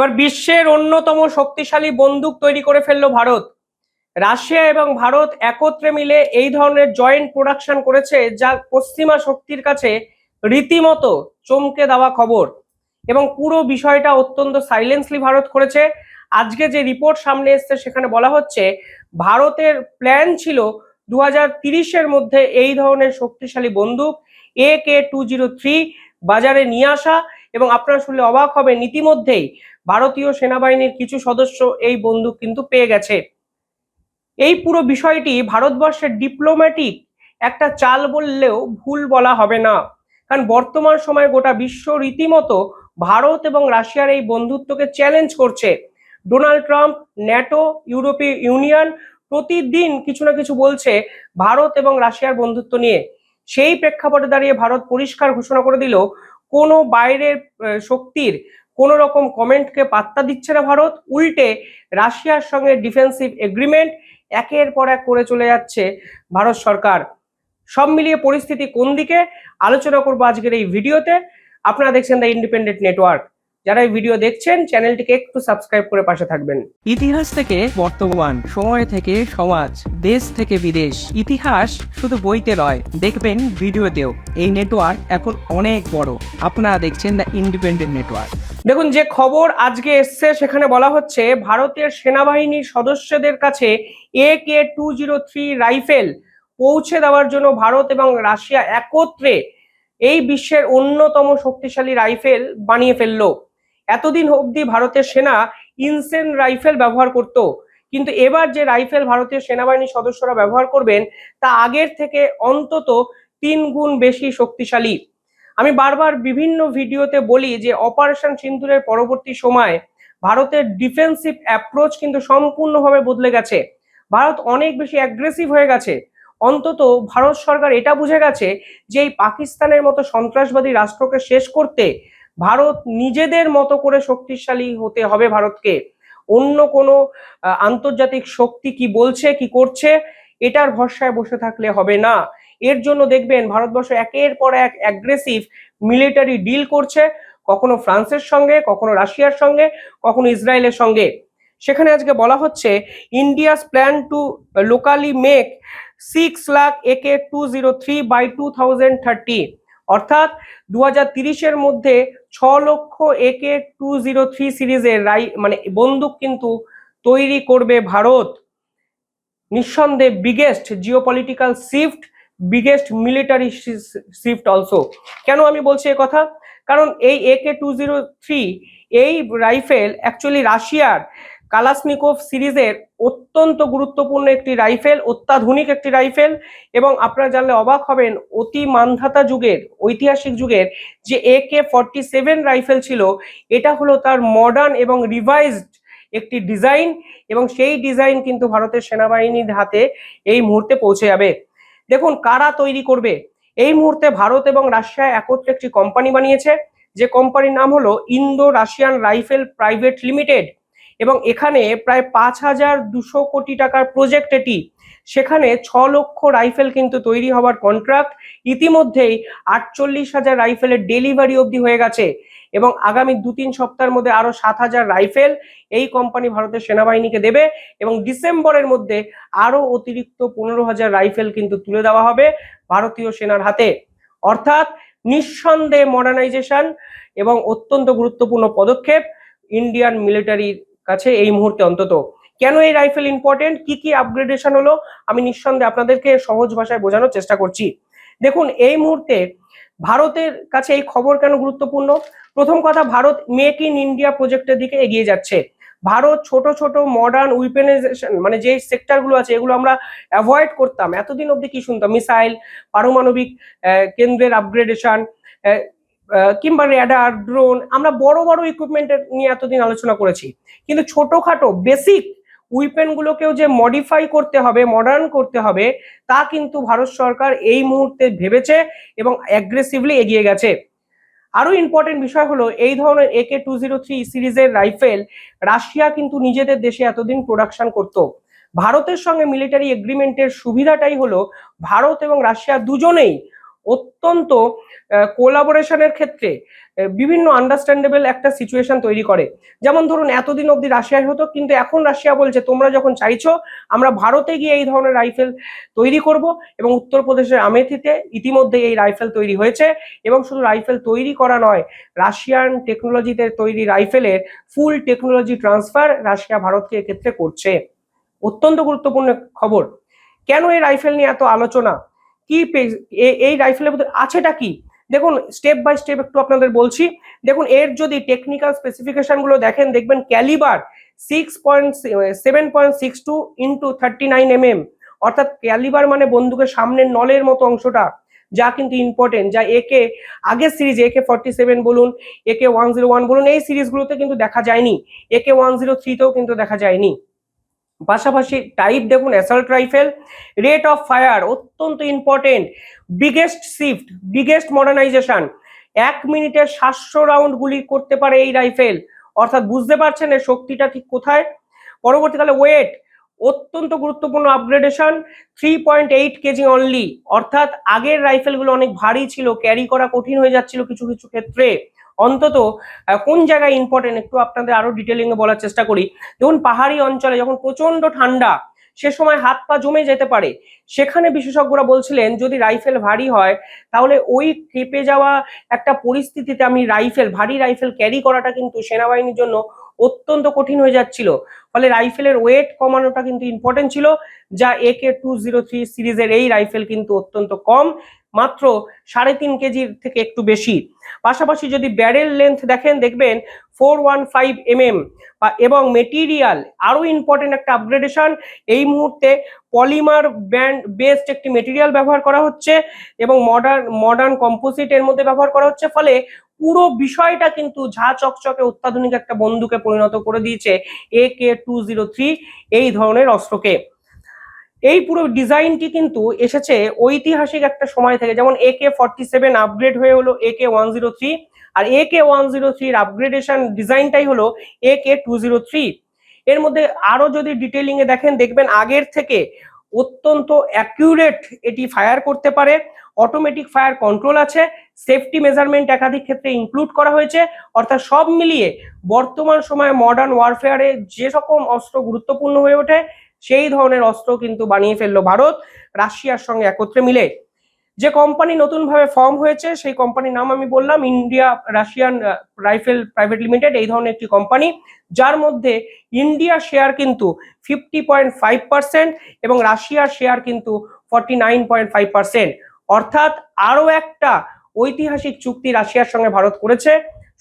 এবার বিশ্বের অন্যতম শক্তিশালী বন্দুক তৈরি করে ফেলল ভারত। রাশিয়া এবং ভারত একত্রে মিলে এই ধরনের জয়েন্ট প্রোডাকশন করেছে যা পশ্চিমা শক্তির কাছে রীতিমতো চমকে দেওয়া খবর এবং পুরো বিষয়টা অত্যন্ত সাইলেন্সলি ভারত করেছে। আজকে যে রিপোর্ট সামনে এসছে সেখানে বলা হচ্ছে, ভারতের প্ল্যান ছিল দু হাজার তিরিশের মধ্যে এই ধরনের শক্তিশালী বন্দুক A K two zero three বাজারে নিয়ে আসা এবং আপনারা শুনলে অবাক হবেন, ইতিমধ্যেই ভারতীয় সেনাবাহিনীর কিছু সদস্য এই বন্দুক কিন্তু পেয়ে গেছে। এই পুরো বিষয়টি ভারতবর্ষের ডিপ্লোম্যাটিক একটা চাল বললেও ভুল বলা হবে না। কারণ বর্তমান সময়ে গোটা বিশ্ব রীতিমতো ভারত এবং রাশিয়ার এই বন্ধুত্বকে চ্যালেঞ্জ করছে। ডোনাল্ড ট্রাম্প, ন্যাটো, ইউরোপীয় ইউনিয়ন প্রতিদিন কিছু না কিছু বলছে ভারত এবং রাশিয়ার বন্ধুত্ব নিয়ে। সেই প্রেক্ষাপটে দাঁড়িয়ে ভারত পরিষ্কার ঘোষণা করে দিল, কোনো বাইরের শক্তির কোনো রকম কমেন্টকে পাত্তা দিচ্ছে না ভারত। উল্টে রাশিয়ার সঙ্গে ডিফেন্সিভ এগ্রিমেন্ট একের পর এক করে চলে যাচ্ছে ভারত সরকার। সব মিলিয়ে পরিস্থিতি কোন দিকে? আলোচনা করব আজকের এই ভিডিওতে। আপনারা দেখছেন দ্য ইন্ডিপেন্ডেন্ট নেটওয়ার্ক। যারা এই ভিডিও দেখছেন চ্যানেলটিকে একটু সাবস্ক্রাইব করে পাশে থাকবেন। ইতিহাস থেকে বর্তমান সময় থেকে সমাজ দেশ থেকে বিদেশ। ইতিহাস শুধু বইতে নয় দেখবেন ভিডিওতেও। এই নেটওয়ার্ক এখন অনেক বড়। আপনারা দেখছেন দ্য ইন্ডিপেন্ডেন্ট নেটওয়ার্ক দেখুন যে খবর আজকে এসছে সেখানে বলা হচ্ছে ভারতের সেনাবাহিনীর সদস্যদের কাছে A K two zero three rifle পৌঁছে দেওয়ার জন্য ভারত এবং রাশিয়া একত্রে এই বিশ্বের অন্যতম শক্তিশালী রাইফেল বানিয়ে ফেলল। এতদিন অবধি ভারতের সেনা ইনসেন রাইফেল ব্যবহার করত। কিন্তু এবার যে রাইফেল ভারতীয় সেনাবাহিনীর সদস্যরা ব্যবহার করবেন, তা আগের থেকে অন্তত তিন গুণ বেশি শক্তিশালী। আমি বারবার বিভিন্ন ভিডিওতে বলি যে অপারেশন সিন্ধুরের পরবর্তী সময় ভারতের ডিফেন্সিভ অ্যাপ্রোচ কিন্তু সম্পূর্ণভাবে বদলে গেছে। ভারত অনেক বেশি অ্যাগ্রেসিভ হয়ে গেছে। অন্তত ভারত সরকার এটা বুঝে গেছে যে এই পাকিস্তানের মতো সন্ত্রাসবাদী রাষ্ট্রকে শেষ করতে ভারত নিজেদের মতো করে শক্তিশালী হতে হবে ভারতকে। অন্য কোনো আন্তর্জাতিক শক্তি কি বলছে, কি করছে, এটার ভরসায় বসে থাকলে হবে না। এর জন্য দেখবেন ভারতবর্ষ একের পর এক অ্যাগ্রেসিভ মিলিটারি ডিল করছে, কখনো ফ্রান্সের সঙ্গে, কখনো রাশিয়ার সঙ্গে, কখনো ইসরায়েলের সঙ্গে। সেখানে আজকে বলা হচ্ছে, India's plan to locally make six lakh AK two zero three by two thousand thirty অর্থাৎ দু হাজার মধ্যে ছ লক্ষ একে টু জিরো থ্রি সিরিজের রাই মানে বন্দুক কিন্তু তৈরি করবে ভারত। নিঃসন্দেহে biggest geopolitical shift biggest military shift also কেন আমি বলছি কথা? কারণ এই একে টু জিরো থ্রি, এই রাইফেল অ্যাকচুয়ালি রাশিয়ার কালাসনিকোভ সিরিজের অত্যন্ত গুরুত্বপূর্ণ একটি রাইফেল, অত্যাধুনিক একটি রাইফেল এবং আপনারা জানলে অবাক হবেন অতি মান্ধাতা যুগের, ঐতিহাসিক যুগের যে A K forty seven rifle ছিল, এটা হলো তার মডার্ন এবং রিভাইজড একটি ডিজাইন এবং সেই ডিজাইন কিন্তু ভারতের সেনাবাহিনীর হাতে এই মুহূর্তে পৌঁছে যাবে। দেখুন কারা তৈরি করবে। এই মুহূর্তে ভারত এবং রাশিয়া একত্রে একটি কোম্পানি বানিয়েছে। যে কোম্পানির নাম হলো Indo Russian rifle private limited এবং এখানে প্রায় পাঁচ হাজার দুশো কোটি টাকার প্রজেক্ট এটি। সেখানে ছ লক্ষ রাইফেল কিন্তু তৈরি হওয়ার কন্ট্রাক্ট ইতিমধ্যেই আটচল্লিশ হাজার রাইফেলের ডেলিভারি অবধি হয়ে গেছে এবং আগামী দু তিন সপ্তাহের মধ্যে আরও সাত হাজার রাইফেল এই কোম্পানি ভারতের সেনাবাহিনীকে দেবে এবং ডিসেম্বরের মধ্যে আরও অতিরিক্ত পনেরো হাজার রাইফেল কিন্তু তুলে দেওয়া হবে ভারতীয় সেনার হাতে। অর্থাৎ নিঃসন্দেহে মডার্নাইজেশন এবং অত্যন্ত গুরুত্বপূর্ণ পদক্ষেপ। ইন্ডিয়ান মিলিটারির কাছে এই মুহূর্তে অন্তত। কেন এই রাইফেল ইম্পর্টেন্ট কি কি আপগ্রেডেশন হলো? আমি নিঃসন্দেহে আপনাদেরকে সহজ ভাষায় বোঝানোর চেষ্টা করছি। দেখুন, এই মুহূর্তে ভারতের কাছে এই খবর কেন গুরুত্বপূর্ণ? প্রথম কথা, ভারত মেক ইন ইন্ডিয়া প্রজেক্টের দিকে এগিয়ে যাচ্ছে। ভারত ছোট ছোট মডার্ন উইপেনাইজেশন মানে যে সেক্টরগুলো আছে, এগুলো আমরা অ্যাভয়েড করতাম। এতদিন অবধি কি শুনতাম? মিসাইল পারমাণবিক কেন্দ্রের আপগ্রেডেশন কিংবা রেডার ড্রোন আমরা বড় বড় ইকুইপমেন্টের নিয়ে এতদিন আলোচনা করেছি। কিন্তু ছোটখাটো বেসিক উইপেনগুলোকেও যে মডিফাই করতে হবে মডার্ন করতে হবে, তা কিন্তু ভারত সরকার এই মুহূর্তে ভেবেছে এবং অ্যাগ্রেসিভলি এগিয়ে গেছে। আরও ইম্পর্টেন্ট বিষয় হলো, এই ধরনের একে টু জিরো থ্রি সিরিজের রাইফেল রাশিয়া কিন্তু নিজেদের দেশে এতদিন প্রোডাকশন করত। ভারতের সঙ্গে মিলিটারি এগ্রিমেন্টের সুবিধাটাই হলো, ভারত এবং রাশিয়া দুজনেই অত্যন্ত কোলাবোরেশনের ক্ষেত্রে বিভিন্ন আন্ডারস্ট্যান্ডেবল একটা সিচুয়েশন তৈরি করে। যেমন ধরুন, এতদিন অবধি রাশিয়ায় হতো, কিন্তু এখন রাশিয়া বলছে, তোমরা যখন চাইছো, আমরা ভারতে গিয়ে এই ধরনের রাইফেল তৈরি করব। এবং উত্তরপ্রদেশের আমেথিতে ইতিমধ্যে এই রাইফেল তৈরি হয়েছে। এবং শুধু রাইফেল তৈরি করা নয়, রাশিয়ান টেকনোলজিতে তৈরি রাইফেলের ফুল টেকনোলজি ট্রান্সফার রাশিয়া ভারতকে এক্ষেত্রে করছে। অত্যন্ত গুরুত্বপূর্ণ খবর। কেন এই রাইফেল নিয়ে এত আলোচনা? কি এই রাইফেলের মধ্যে আছেটা কি? দেখুন স্টেপ বাই স্টেপ একটু আপনাদের বলছি। দেখুন, এর যদি টেকনিক্যাল স্পেসিফিকেশনগুলো দেখেন, দেখবেন calibre six point seven point six two into thirty nine M M অর্থাৎ ক্যালিবার মানে বন্দুকের সামনের নলের মতো অংশটা, যা কিন্তু ইম্পর্টেন্ট যা একে আগের সিরিজ একে ফর্টি সেভেন বলুন, একে ওয়ান জিরো ওয়ান বলুন, এই সিরিজগুলোতে কিন্তু দেখা যায়নি। একে ওয়ান জিরো থ্রিতেও কিন্তু দেখা যায়নি। পাশাপাশি টাইপ দেখুন assault rifle, rate of fire অত্যন্ত important biggest shift biggest modernization এক মিনিটে সাতশো রাউন্ড গুলি করতে পারে এই রাইফেল। অর্থাৎ বুঝতে পারছেন এর শক্তিটা ঠিক কোথায়? পরবর্তীকালে ওয়েট অত্যন্ত গুরুত্বপূর্ণ upgradation three point eight KG only অর্থাৎ আগের রাইফেলগুলো অনেক ভারী ছিল ক্যারি করা কঠিন হয়ে যাচ্ছিল কিছু কিছু ক্ষেত্রে। অন্তত কোন জায়গায় ইম্পর্টেন্ট একটু আপনাদের আরও ডিটেলিং এ বলার চেষ্টা করি। দেখুন, পাহাড়ি অঞ্চলে যখন প্রচণ্ড ঠান্ডা, সে সময় হাত পা জমে যেতে পারে। সেখানে বিশেষজ্ঞরা বলছিলেন, যদি রাইফেল ভারী হয়, তাহলে ওই কেঁপে যাওয়া একটা পরিস্থিতিতে আমি রাইফেল, ভারী রাইফেল ক্যারি করাটা কিন্তু সেনাবাহিনীর জন্য অত্যন্ত কঠিন হয়ে যাচ্ছিল। ফলে রাইফেলের ওয়েট কমানোটা কিন্তু ইম্পর্টেন্ট ছিল, যা একে টু জিরো থ্রি সিরিজের এই রাইফেল কিন্তু অত্যন্ত কম। মাত্র সাড়ে তিন কেজির থেকে একটু বেশি। পাশাপাশি যদি ব্যারেল লেন্থ দেখেন, দেখবেন four one five M M এবং মেটেরিয়াল আরও ইম্পর্টেন্ট একটা আপগ্রেডেশন এই মুহূর্তে পলিমার ব্যান্ড বেসড একটি মেটেরিয়াল ব্যবহার করা হচ্ছে এবং মডার্ন মডার্ন কম্পোজিট এর মধ্যে ব্যবহার করা হচ্ছে। ফলে পুরো বিষয়টা কিন্তু ঝা চকচকে অত্যাধুনিক একটা বন্দুকে পরিণত করে দিয়েছে A K two zero three এই ধরনের অস্ত্রকে। এই পুরো ডিজাইনটি কিন্তু এসেছে ঐতিহাসিক একটা সময় থেকে, যেমন A K forty seven upgrade হয়ে হলো A K one zero three R A K one zero থ্রির আপগ্রেডেশন ডিজাইনটাই হলো A K two zero three এর মধ্যে আরও যদি ডিটেলিং এ দেখেন, দেখবেন আগের থেকে অত্যন্ত অ্যাকিউরেট এটি ফায়ার করতে পারে অটোমেটিক ফায়ার কন্ট্রোল আছে সেফটি মেজারমেন্ট একাধিক ক্ষেত্রে ইনক্লুড করা হয়েছে, অর্থাৎ সব মিলিয়ে বর্তমান সময়ে মডার্ন ওয়ারফেয়ারে যে রকম অস্ত্র গুরুত্বপূর্ণ হয়ে ওঠে সেই ধরনের অস্ত্র কিন্তু বানিয়ে ফেলল ভারত, রাশিয়ার সঙ্গে একত্রে মিলে। যে কোম্পানি নতুনভাবে ফর্ম হয়েছে, সেই কোম্পানির নাম আমি বললাম India Russian rifle private limited এই ধরনের একটি কোম্পানি যার মধ্যে ইন্ডিয়া শেয়ার কিন্তু ফিফটি পয়েন্ট ফাইভ পার্সেন্ট এবং রাশিয়ার শেয়ার কিন্তু forty nine point five percent অর্থাৎ আরও একটা ঐতিহাসিক চুক্তি রাশিয়ার সঙ্গে ভারত করেছে,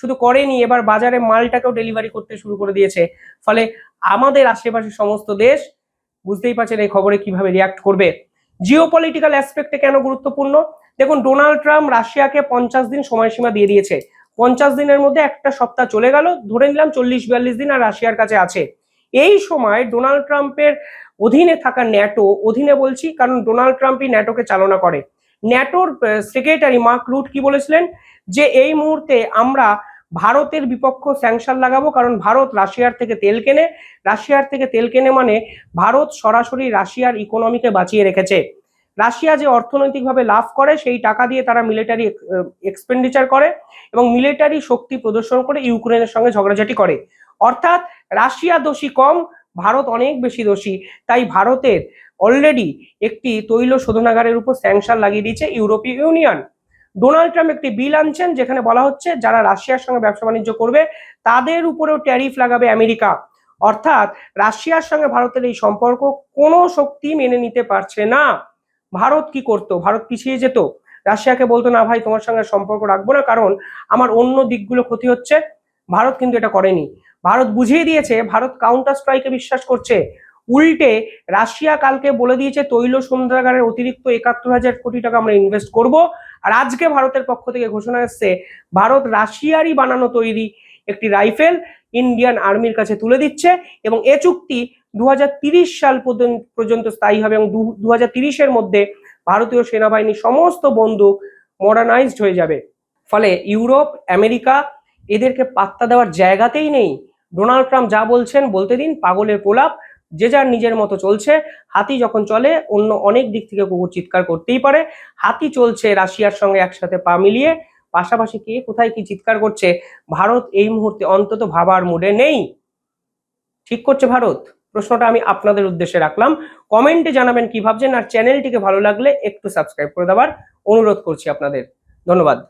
শুধু করেনি, এবার বাজারে মালটাকেও ডেলিভারি করতে শুরু করে দিয়েছে। ফলে আমাদের আশেপাশে সমস্ত দেশ বুঝতেই পারছেন এই খবরে কীভাবে রিয়াক্ট করবে। জিও পলিটিক্যাল অ্যাসপেক্টে কেন গুরুত্বপূর্ণ? দেখুন ডোনাল্ড ট্রাম্প রাশিয়াকে পঞ্চাশ দিন সময়সীমা দিয়ে দিয়েছে। পঞ্চাশ দিনের মধ্যে একটা সপ্তাহ চলে গেল, ধরে নিলাম চল্লিশ বিয়াল্লিশ দিন আর রাশিয়ার কাছে আছে। এই সময় ডোনাল্ড ট্রাম্পের অধীনে থাকা ন্যাটো অধীনে বলছি কারণ ডোনাল্ড ট্রাম্পই ন্যাটোকে চালনা করে। ন্যাটোর সেক্রেটারি মার্ক রুট কি বলেছিলেন? যে এই মুহূর্তে আমরা ভারতের বিপক্ষ স্যাংশন লাগাবো, কারণ ভারত রাশিয়ার থেকে তেল কেনে, রাশিয়ার থেকে তেল কেনে মানে ভারত সরাসরি রাশিয়ার ইকোনমিকে বাঁচিয়ে রেখেছে। রাশিয়া যে অর্থনৈতিকভাবে লাভ করে, সেই টাকা দিয়ে তারা মিলিটারি এক্সপেন্ডিচার করে এবং মিলিটারি শক্তি প্রদর্শন করে ইউক্রেনের সঙ্গে ঝগড়াঝাটি করে। অর্থাৎ রাশিয়া দোষী কম, ভারত অনেক বেশি দোষী। তাই ভারতের অলরেডি একটি তৈল শোধনাগারের উপর স্যাংশন লাগিয়ে দিয়েছে ইউরোপীয় ইউনিয়ন। ডোনাল্ড ট্রাম্প একটি বিল আনছেন, যেখানে বলা হচ্ছে যারা রাশিয়ার সঙ্গে ব্যবসা বাণিজ্য করবে, তাদের উপরেও ট্যারিফ লাগাবে আমেরিকা। অর্থাৎ রাশিয়ার সঙ্গে ভারতের এই সম্পর্ক কোনো শক্তি মেনে নিতে পারছে না। ভারত কি করতো? ভারত পিছিয়ে যেত? রাশিয়াকে বলতো, না ভাই, তোমার সঙ্গে সম্পর্ক রাখব না, কারণ আমার অন্য দিকগুলো ক্ষতি হচ্ছে। ভারত কিন্তু এটা করেনি। ভারত বুঝিয়ে দিয়েছে, ভারত কাউন্টার স্ট্রাইকে বিশ্বাস করছে। উল্টে রাশিয়া কালকে বলে দিয়েছে, তৈল সন্ধ্যাগারের অতিরিক্ত একাত্তর হাজার কোটি টাকা আমরা ইনভেস্ট করব। আর আজকে ভারতের পক্ষ থেকে ঘোষণা এসছে, ভারত রাশিয়ারই বানানো তৈরি একটি রাইফেল ইন্ডিয়ান আর্মির কাছে তুলে দিচ্ছে এবং এ চুক্তি দু সাল পর্যন্ত- স্থায়ী হবে এবং দু হাজার মধ্যে ভারতীয় সেনাবাহিনীর সমস্ত বন্দুক মডার্নাইজড হয়ে যাবে। ফলে ইউরোপ, আমেরিকা এদেরকে পাত্তা দেওয়ার জায়গাতেই নেই। ডোনাল্ড ট্রাম্প যা বলছেন বলতে দিন, পাগলের প্রলাপ। যে যার নিজের মতো চলছে, হাতি যখন চলে, অন্য অনেক দিক থেকে কুকুর চিৎকার করতেই পারে। হাতি চলছে রাশিয়ার সঙ্গে একসাথে পা মিলিয়ে। পাশাপাশি কে কোথায় কি চিৎকার করছে, ভারত এই মুহূর্তে অন্তত ভাবার মুডে নেই। ঠিক করছে ভারত? প্রশ্নটা আমি আপনাদের উদ্দেশ্যে রাখলাম। কমেন্টে জানাবেন কি ভাবছেন, আর চ্যানেলটিকে ভালো লাগলে একটু সাবস্ক্রাইব করে দেওয়ার অনুরোধ করছি আপনাদের। ধন্যবাদ।